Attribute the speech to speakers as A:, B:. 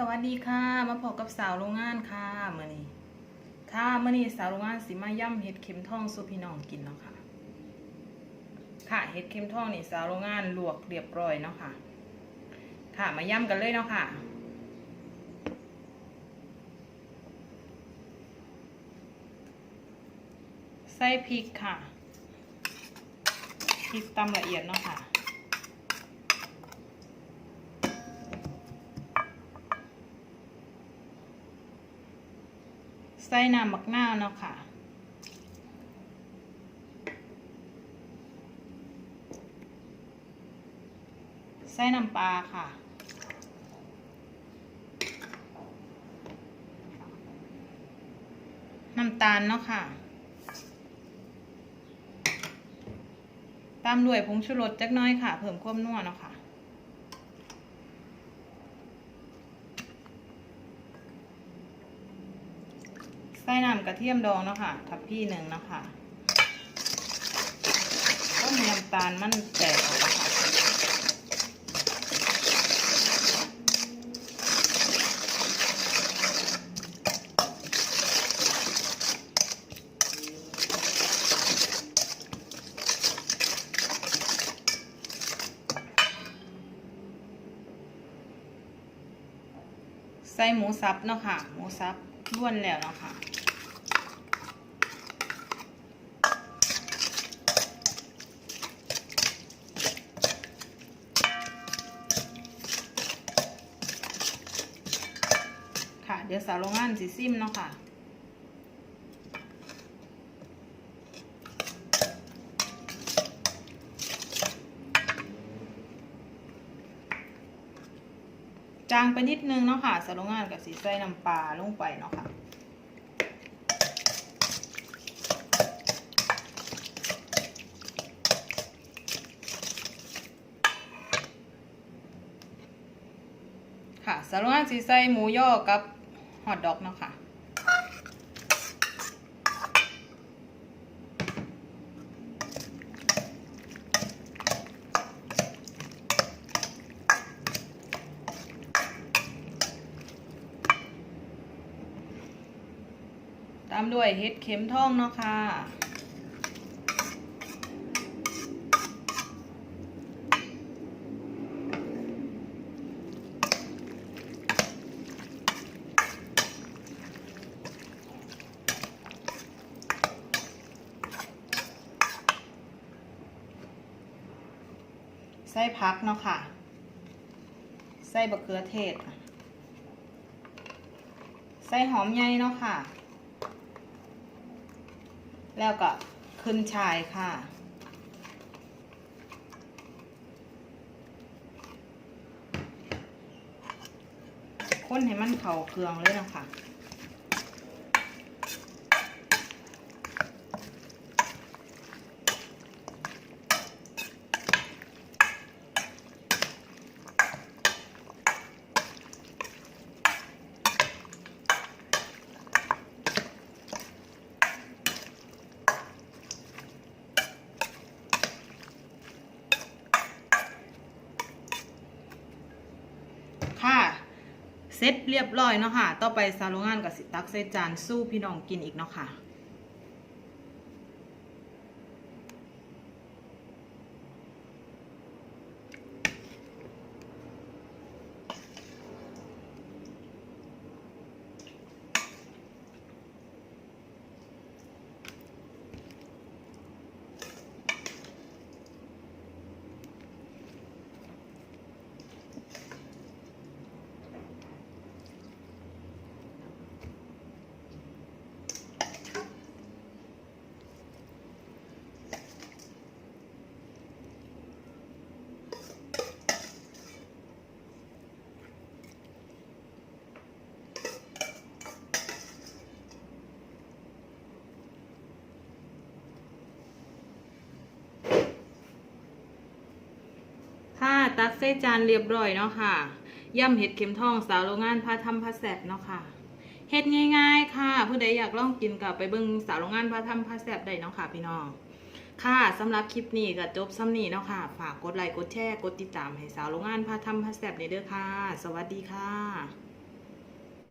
A: สวัสดีค่ะ มาพบกับสาวโรงงานค่ะมื่อนี้ค่ะมื่อนี้สาวโรงงานสิมาย่ำเห็ดเข็มทองสู่พี่น้องกินเนาะค่ะ ค่ะเห็ดเข็มทองนี่สาวโรงงานลวกเรียบร้อยเนาะค่ะ ค่ะมาย่ำกันเลยเนาะค่ะใส่พริกค่ะพริกตำละเอียดเนาะค่ะ ใส่น้ำบักนาวเนาะค่ะ ใส่น้ำปลาค่ะ น้ำตาลเนาะค่ะ ตามด้วยผงชูรสจักน้อยค่ะ เพิ่มความนัวเนาะค่ะ ใส่น้ำกระเทียมดองเนาะค่ะ ทับพี่หนึ่งเนาะค่ะต้มยำตาลมันแตกออกค่ะใส่หมูสับเนาะค่ะ หมูสับ ล้วนแล้วเนาะค่ะค่ะ เดี๋ยวสาวโรงงานสีซิมเนาะค่ะ จางไปนิดนึงเนาะค่ะสาวโรงงานกับสีไส้น้ำปลาลงไปเนาะค่ะค่ะสาวโรงงานสีไส้หมูย่อกับฮอทดอกเนาะค่ะามด้วยเห็ดเข็มทองเนาะค่ะ ใส่พักเนาะค่ะ ใส่บะเขือเทศ ใส่หอมใหญ่เนาะค่ะ แล้วก็ขึ้นชายค่ะ คนให้มันเข่าเครื่องเลยนะคะค่ะ เสร็จเรียบร้อยเนาะค่ะ ต่อไปซาโลงงานกับสิตักใส่จานสู้พี่น้องกินอีกเนาะค่ะ ค่ะ ตักใส่จานเรียบร้อยเนาะค่ะย่ำเห็ดเข็มทองสาวโรงงานพาทำพาแสบเนาะค่ะเห็ดง่ายๆค่ะผู้ใดอยากลองกินกับไปเบิ้งสาวโรงงานพาทำพาแสบได้เนาะค่ะพี่น้องค่ะสำหรับคลิปนี้ก็จบซ้ำนี้เนาะค่ะ ฝากกดไลค์กดแชร์กดติดตามให้สาวโรงงานพาทำพาแสบในเด้อค่ะ สวัสดีค่ะ